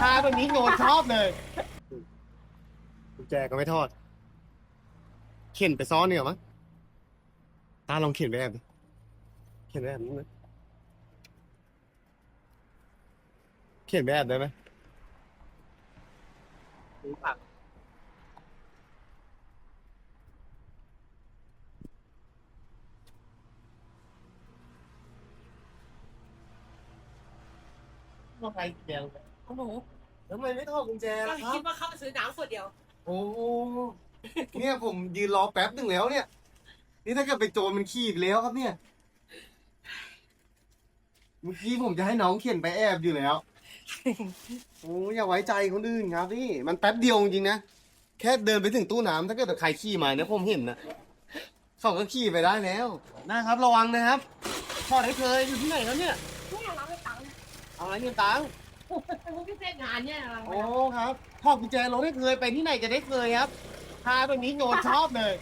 ทาแบบนี้โนชอบเลย กุญแจก็ไม่ทอด เข็นไปซ่อนเนี่ยมั้งตาลองเข็นไปแอบดิเข็นไปแอบนิดนึงเข็นไปแอบได้ไหมรู้ผักว่าใครเดียว โอ้โหทำไมไม่ทอดกุญแจก็ล่ะครัคิดบว่าเข้ามาซื้อน้ำขวดเดียว โอ้โหเนี่ยผมยืนรอแป๊บหนึ่งแล้วเนี่ย นี่ถ้าเกิดไปโจรมันขี่ไปแล้วครับเนี่ย เมื่อกี้ผมจะให้น้องเขียนไปแอบอยู่แล้ว โอ้อย่าไว้ใจคนอื่นครับพี่ มันแป๊บเดียวจริงๆนะ แค่เดินไปถึงตู้น้ำถ้าเกิดใครขี่มาเนี่ยผมเห็นนะเขาก็ขี่ไปได้แล้ว นะครับ ระวังนะครับพอได้เคยอยู่ที่ไหนครับเนี่ย เนี่ยเราไม่ตังค์เอาอะไรเงินตังค์ ผมพิเศษงานเนี่ยเราโอ้ครับพ่อกุญแจรถได้เคยไปที่ไหนจะได้เคยครับพาตัวนี้โยนชอบเลย